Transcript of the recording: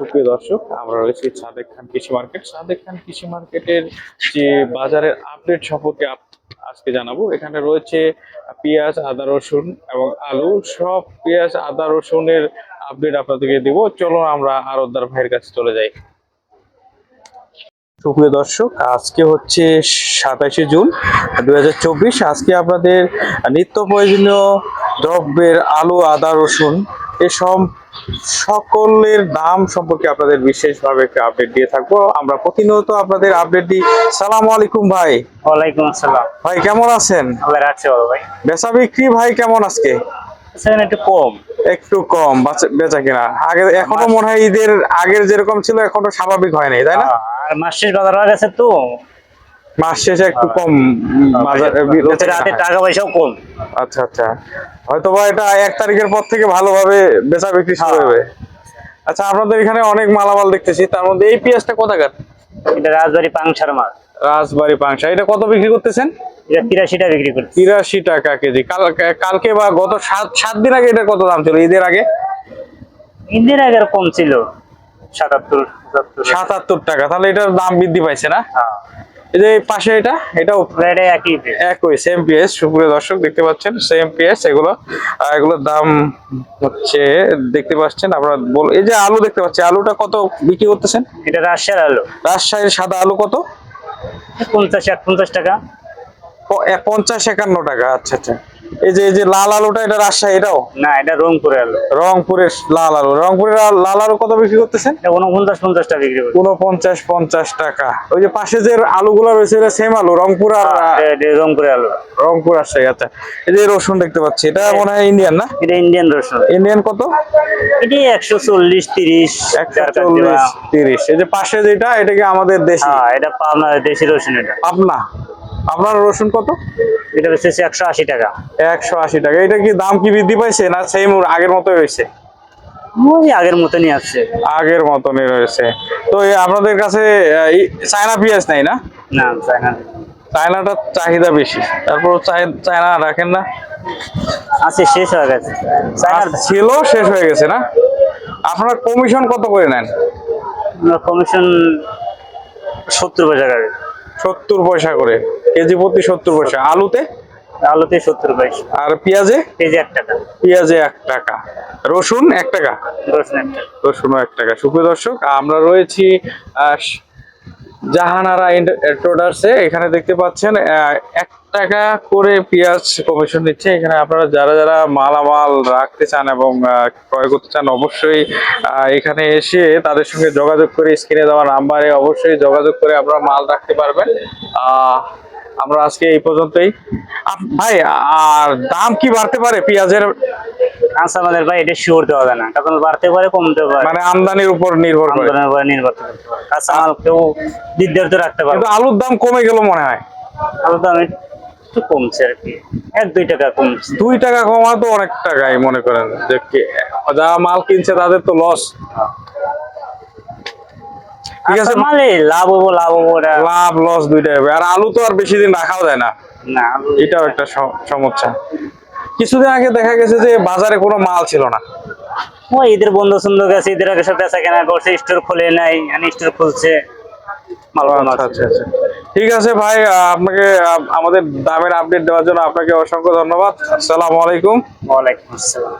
সুপ্রিয় দর্শক, আমরা রয়েছি সাদেক খান কৃষি মার্কেট। সাদেক খান কৃষি মার্কেটের যে বাজারের আপডেট সম্পর্কে আজকে জানাব। এখানে রয়েছে পেঁয়াজ, আদা, রসুন এবং আলু। সব পেঁয়াজ, আদা, রসুনের আপডেট আপনাদেরকে দিব। চলুন আমরা আরদার ভাইয়ের কাছে চলে যাই। সুপ্রিয় দর্শক, আজকে হচ্ছে সাতাশে জুন দু হাজার চব্বিশ। আজকে আপনাদের নিত্য প্রয়োজনীয় দ্রব্যের আলু, আদা, রসুন এসব সকলের দাম সম্পর্কে আপনাদের বিশেষভাবে একটা আপডেট দিয়ে থাকব। আমরা প্রতিনিয়ত আপনাদের আপডেট দিই। সালাম আলাইকুম ভাই। ওয়ালাইকুম আসসালাম। ভাই কেমন আছেন? আল্লাহ রাখছে বলো ভাই। বেচা বিক্রি ভাই কেমন আজকে? একটু কম। একটু কম বাচা- কিনা। আগে এখনও মনে হয় ঈদের আগের যেরকম ছিল এখনও স্বাভাবিক হয় নাই তাই না? আর মাস বাজার হয়ে গেছে তো। মাস শেষে একটু কম বাজার বেচা হাতে টাকা পয়সাও কম। আচ্ছা আচ্ছা। হয়তো বা এটা এক তারিখের পর থেকে ভালোভাবে বেচা বিক্রি শুরু হ্যাঁ। হবে। আচ্ছা আপনাদের এখানে অনেক মালামাল দেখতেছি। তার মধ্যে এই পেঁয়াজটা টাকা এটা রাজবাড়ি পাংসার মাল। রাজবাড়ি পাংশা। এটা কত বিক্রি করতেছেন? এটা তিরাশিটা বিক্রি করছে তিরাশি টাকা কেজি। কাল কালকে বা গত সাত সাত দিন আগে এটা কত দাম ছিল? ঈদের আগে? ঈদের আগে কম ছিল। সাতাত্তর সাতাত্তর। সাতাত্তর টাকা। তাহলে এটার দাম বৃদ্ধি পাইছে না? হ্যাঁ। এই যে পাশে এটা এটাও এটা একই। একই সেম পিএস সুপ্রিয় দর্শক দেখতে পাচ্ছেন সেম পিএস এগুলো। আর এগুলোর দাম হচ্ছে দেখতে পাচ্ছেন আপনারা বল এই যে আলু দেখতে পাচ্ছেন আলুটা কত বিক্রি করতেছেন? এটা রাজশাহীর আলু। রাজশাহীর সাদা আলু কত? পঞ্চাশ এক পঞ্চাশ টাকা। পঞ্চাশ একান্ন টাকা আচ্ছা আচ্ছা। এই যে এই যে লাল আলুটা এটা রাজশাহী এটাও? না এটা রংপুরের আলু। রংপুরের লাল আলু। রংপুরের লাল আলু কত বিক্রি করতেছেন? এটা পঞ্চাশ টাকা বিক্রি করছে। উনপঞ্চাশ পঞ্চাশ টাকা। ওই যে পাশে যে আলুগুলো রয়েছে এটা সেম আলু রংপুর আর হ্যাঁ, রংপুরের আলু। রংপুর রাজশাহী আচ্ছা। এই যে রসুন দেখতে পাচ্ছি এটা মনে হয় ইন্ডিয়ান না? এটা ইন্ডিয়ান রসুন। ইন্ডিয়ান কত? এটি একশো চল্লিশ তিরিশ একশো চল্লিশ তিরিশ। এই যে পাশে যেটা এটা কি আমাদের দেশি? হ্যাঁ এটা আপনার দেশি রসুন এটা। আপনা আপনার রসুন কত? এটা হচ্ছে একশো আশি টাকা। একশো আশি টাকা। এটা কি দাম কি বৃদ্ধি পাইছে না সেম আগের মতোই রয়েছে ওই আগের মতনই আছে। আগের মতনই রয়েছে। তো আপনাদের কাছে এই চায়না পেঁয়াজ নাই না? না তাই না চায়নাটার চাহিদা বেশি। তারপর চায়- চায়না রাখেন না। আছে শেষ হয়ে গেছে। ছিল শেষ হয়ে গেছে না? আপনার কমিশন কত করে নেন? কমিশন সত্তর পয়সা করে। সত্তর পয়সা করে। কেজি প্রতি সত্তর পয়সা। আলুতে? আলুতে সত্তর পয়সা। আর পেঁয়াজে? কেজি এক টাকা। পেঁয়াজে এক টাকা। রসুন এক টাকা? রসুন এক টাকা। রসুন এক টাকা। সুপ্রিয় দর্শক আমরা রয়েছি জাহানারা ট্রেডার্সে। এখানে দেখতে পাচ্ছেন এক টাকা করে পেঁয়াজ কমিশন নিচ্ছে। এখানে আপনারা যারা যারা মালামাল রাখতে চান এবং ক্রয় করতে চান অবশ্যই এখানে এসে তাদের সঙ্গে যোগাযোগ করে স্ক্রিনে দেওয়া নাম্বারে অবশ্যই যোগাযোগ করে আপনারা মাল রাখতে পারবেন। আহ, আমরা আজকে এই পর্যন্তই। ভাই আর দাম কি বাড়তে পারে পেঁয়াজের? মালের ভাই এটা শিওর দেওয়া যায় না। মাল বাড়তে পারে কমতে পারে। মানে আমদানির উপর নির্ভর করে। আমদানির উপরে নির্ভর করতে পারে কাঁচা মাল কেউ নির্ধারিত রাখতে পারে কিন্তু আলুর দাম কমে গেল মনে হয়। আলু দাম একটু কমছে আর কি। এক দুই টাকা কমছে। দুই টাকা কমা তো অনেক টাকাই মনে করেন। যে যারা মাল কিনছে তাদের তো লস ঠিক আছে? মালে লাভ হব লাভ হব লাভ লস দুইটাই হবে। আর আলু তো আর বেশি দিন রাখাও যায় না। না এটাও একটা সমস্যা। কিছুদিন আগে দেখা গেছে যে বাজারে কোনো মাল ছিল না। ওই ঈদের বন্ধু সুন্দর গেছে ঈদের আগে সব বেচা কেনা করছে স্টোর খুলে নাই স্টোর খুলছে। আচ্ছা আচ্ছা আচ্ছা। ঠিক আছে ভাই আপনাকে আমাদের দামের আপডেট দেওয়ার জন্য আপনাকে অসংখ্য ধন্যবাদ। আসসালামু আলাইকুম। ওয়ালাইকুম আসসালাম।